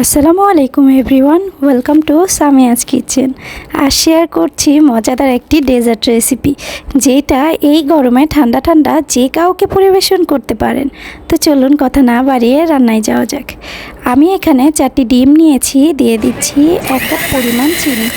আসসালামু আলাইকুম everyone, welcome to Samia's kitchen. R share করছি মজাদার একটি ডেজার্ট রেসিপি, যেটা এই গরমে ঠান্ডা ঠান্ডা যে কাউকে পরিবেশন করতে পারেন। তো চলুন কথা না বাড়িয়ে রান্নায় যাওয়া যাক। আমি এখানে চারটি ডিম নিয়েছি, দিয়ে দিচ্ছি এক কাপ পরিমাণ চিনি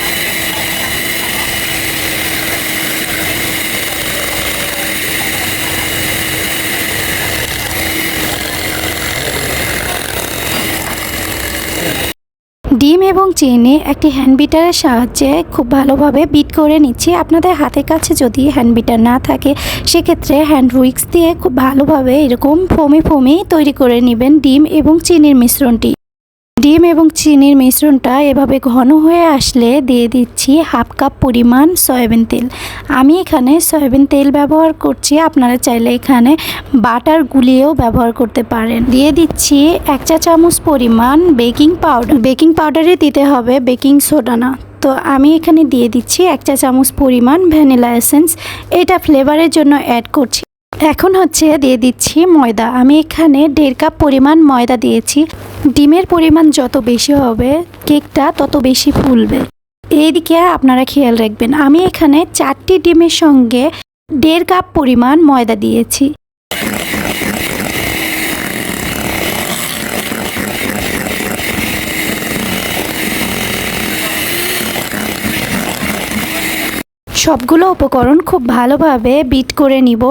ডিম এবং চিনি একটি হ্যান্ড বিটারের সাহায্যে খুব ভালোভাবে বিট করে নিচ্ছি। আপনাদের হাতের কাছে যদি হ্যান্ড বিটার না থাকে, সেক্ষেত্রে হ্যান্ড উইক্স দিয়ে খুব ভালোভাবে এরকম ফমি ফমি তৈরি করে নেবেন ডিম এবং চিনির মিশ্রণটি। ডিম এবং চিনির মিশ্রণটা এভাবে ঘন হয়ে আসলে দিয়ে দিচ্ছি হাফ কাপ পরিমাণ সয়াবিন তেল। আমি এখানে সয়াবিন তেল ব্যবহার করছি, আপনারা চাইলে এখানে বাটার গুলিয়েও ব্যবহার করতে পারেন। দিয়ে দিচ্ছি এক চা চামচ পরিমাণ বেকিং পাউডার। বেকিং পাউডারে দিতে হবে বেকিং সোডা না। তো আমি এখানে দিয়ে দিচ্ছি এক চা চামচ পরিমাণ ভ্যানিলা এসেন্স। এটা ফ্লেভারের জন্য অ্যাড করছি। এখন হচ্ছে দিয়ে দিচ্ছি ময়দা। আমি এখানে দেড় কাপ পরিমাণ ময়দা দিয়েছি। ডিমের পরিমাণ যত বেশি হবে, কেকটা তত বেশি ফুলবে। এইদিকে আপনারা খেয়াল রাখবেন, আমি এখানে চারটি ডিমের সঙ্গে দেড় কাপ পরিমাণ ময়দা দিয়েছি। সবগুলো উপকরণ খুব ভালোভাবে বিট করে নিব।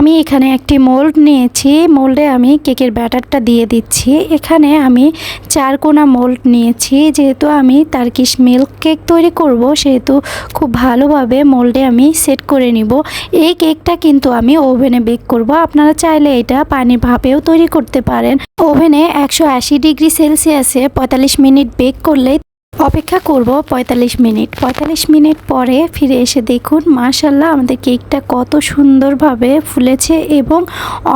আমি এখানে একটি মোল্ড নিয়েছি। মোল্ডে আমি কেকের ব্যাটারটা দিয়ে দিচ্ছি। এখানে আমি চার কোনা মোল্ড নিয়েছি। যেহেতু আমি তার্কিশ মিল্ক কেক তৈরি করব, সেহেতু খুব ভালোভাবে মোল্ডে আমি সেট করে নিব। এই কেকটা কিন্তু আমি ওভেনে বেক করব। আপনারা চাইলে এটা পানির ভাপেও তৈরি করতে পারেন। ওভেনে একশো আশি ডিগ্রি সেলসিয়াসে পঁয়তাল্লিশ মিনিট বেক করলেই অপেক্ষা করব ৪৫ মিনিট। ৪৫ মিনিট পরে ফিরে এসে দেখুন মাশাল্লাহ আমাদের কেকটা কত সুন্দরভাবে ফুলেছে এবং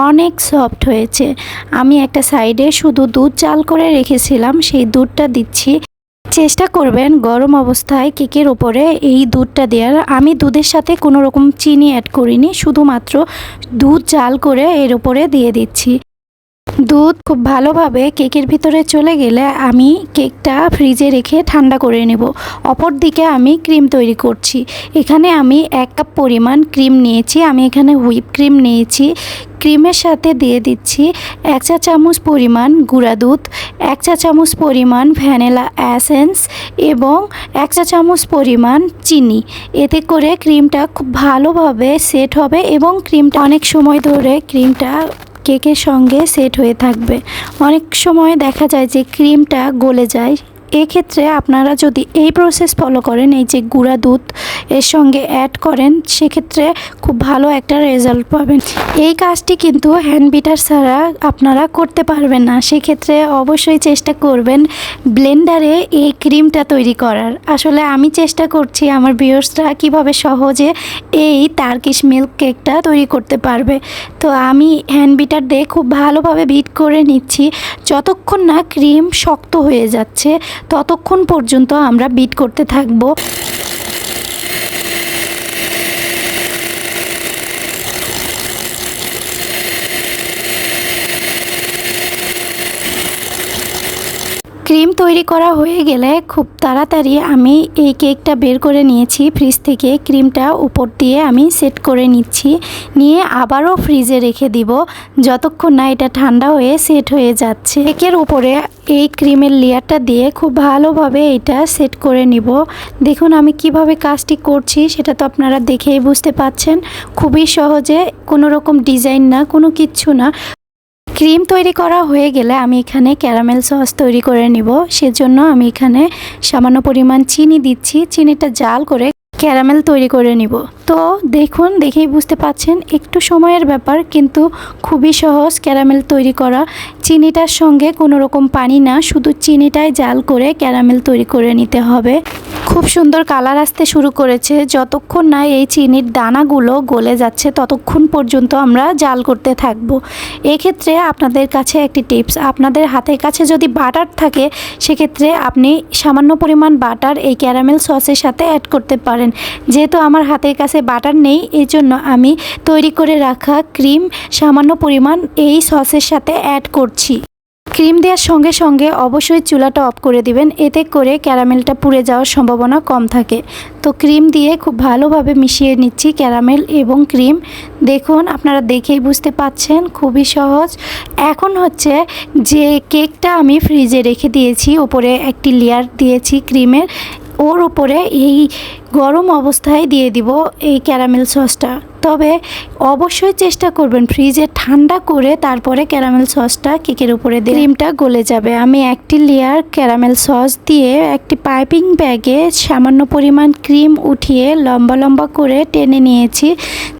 অনেক সফট হয়েছে। আমি একটা সাইডে শুধু দুধ চাল করে রেখেছিলাম, সেই দুধটা দিচ্ছি। চেষ্টা করবেন গরম অবস্থায় কেকের ওপরে এই দুধটা দেওয়ার। আমি দুধের সাথে কোনো রকম চিনি অ্যাড করিনি, শুধুমাত্র দুধ চাল করে এর ওপরে দিয়ে দিচ্ছি। দুধ খুব ভালোভাবে কেকের ভিতরে চলে গেলে আমি কেকটা ফ্রিজে রেখে ঠান্ডা করে নেব। অপর দিকে আমি ক্রিম তৈরি করছি। এখানে আমি এক কাপ পরিমাণ ক্রিম নিয়েছি। আমি এখানে হুইপ ক্রিম নিয়েছি। ক্রিমের সাথে দিয়ে দিচ্ছি এক চা চামচ পরিমাণ গুঁড়া দুধ, এক চা চামচ পরিমাণ ভ্যানিলা অ্যাসেন্স এবং এক চা চামচ পরিমাণ চিনি। এতে করে ক্রিমটা খুব ভালোভাবে সেট হবে এবং ক্রিমটা অনেক সময় ধরে ক্রিমটা কেকের সঙ্গে সেট হয়ে থাকবে। অনেক সময় দেখা যায় যে ক্রিমটা গলে যায়। এক্ষেত্রে আপনারা যদি এই প্রসেস ফলো করেন, এই যে গুঁড়া দুধ এর সঙ্গে অ্যাড করেন, সেক্ষেত্রে খুব ভালো একটা রেজাল্ট পাবেন। এই কাজটি কিন্তু হ্যান্ড বিটার ছাড়া আপনারা করতে পারবেন না। সেক্ষেত্রে অবশ্যই চেষ্টা করবেন ব্লেন্ডারে এই ক্রিমটা তৈরি করার। আসলে আমি চেষ্টা করছি আমার ভিউয়ার্সরা কীভাবে সহজে এই তার্কিশ মিল্ক কেকটা তৈরি করতে পারবে। তো আমি হ্যান্ড বিটার দিয়ে খুব ভালোভাবে বিট করে নিচ্ছি। যতক্ষণ না ক্রিম শক্ত হয়ে যাচ্ছে ততক্ষণ পর্যন্ত আমরা বিট করতে থাকব। ক্রিম তৈরি করা হয়ে গেলে খুব তাড়াতাড়ি আমি এই কেকটা বের করে নিয়েছি। ফ্রিজ থেকে ক্রিমটা উপর দিয়ে আমি সেট করে নিচ্ছি। নিয়ে আবারও ফ্রিজে রেখে দিব। যতক্ষণ না এটা ঠান্ডা হয়ে সেট হয়ে যাচ্ছে। কেকের উপরে এই ক্রিমের লেয়ারটা দিয়ে খুব ভালোভাবে এটা সেট করে নিব। দেখুন আমি কীভাবে কাজটি করছি, সেটা তো আপনারা দেখেই বুঝতে পাচ্ছেন। খুবই সহজে, কোনো রকম ডিজাইন না, কোনো কিচ্ছু না। ক্রিম তৈরি করা হয়ে গেলে আমি এখানে ক্যারামেল সস তৈরি করে নিব। সেজন্য আমি এখানে সামান্য পরিমাণ চিনি দিচ্ছি। চিনিটা জাল করে ক্যারামেল তৈরি করে নিব। তো দেখুন, দেখেই বুঝতে পাচ্ছেন, একটু সময়ের ব্যাপার, কিন্তু খুবই সহজ ক্যারামেল তৈরি করা। চিনিটার সঙ্গে কোনো রকম পানি না, শুধু চিনিটাই জাল করে ক্যারামেল তৈরি করে নিতে হবে। খুব সুন্দর কালার আসতে শুরু করেছে। যতক্ষণ না এই চিনির দানাগুলো গলে যাচ্ছে, ততক্ষণ পর্যন্ত আমরা জাল করতে থাকব। এক্ষেত্রে আপনাদের কাছে একটি টিপস, আপনাদের হাতের কাছে যদি বাটার থাকে, সেক্ষেত্রে আপনি সামান্য পরিমাণ বাটার এই ক্যারামেল সসের সাথে অ্যাড করতে পারেন। যেহেতু আমার হাতের কাছে বাটার নেই এই জন্য আমি তৈরি করে রাখা ক্রিম সামান্য পরিমাণ এই সসের সাথে অ্যাড করছি। ক্রিম দেওয়ার সঙ্গে সঙ্গে অবশ্যই চুলাটা অফ করে দিবেন, এতে করে ক্যারামেলটা পুড়ে যাওয়ার সম্ভাবনা কম থাকে। তো ক্রিম দিয়ে খুব ভালোভাবে মিশিয়ে নিচ্ছি ক্যারামেল এবং ক্রিম। দেখুন, আপনারা দেখেই বুঝতে পাচ্ছেন, খুবই সহজ। এখন হচ্ছে যে কেকটা আমি ফ্রিজে রেখে দিয়েছি ওপরে একটি লেয়ার দিয়েছি ক্রিমের। ওর উপরে এই গরম অবস্থায় দিয়ে দিব এই ক্যারামেল সসটা। তবে অবশ্যই চেষ্টা করবেন ফ্রিজে ঠান্ডা করে তারপরে ক্যারামেল সসটা কেকের উপরে দিয়ে। ক্রিমটা গলে যাবে। আমি একটি লেয়ার ক্যারামেল সস দিয়ে একটি পাইপিং ব্যাগে সামান্য পরিমাণ ক্রিম উঠিয়ে লম্বা লম্বা করে টেনে নিয়েছি।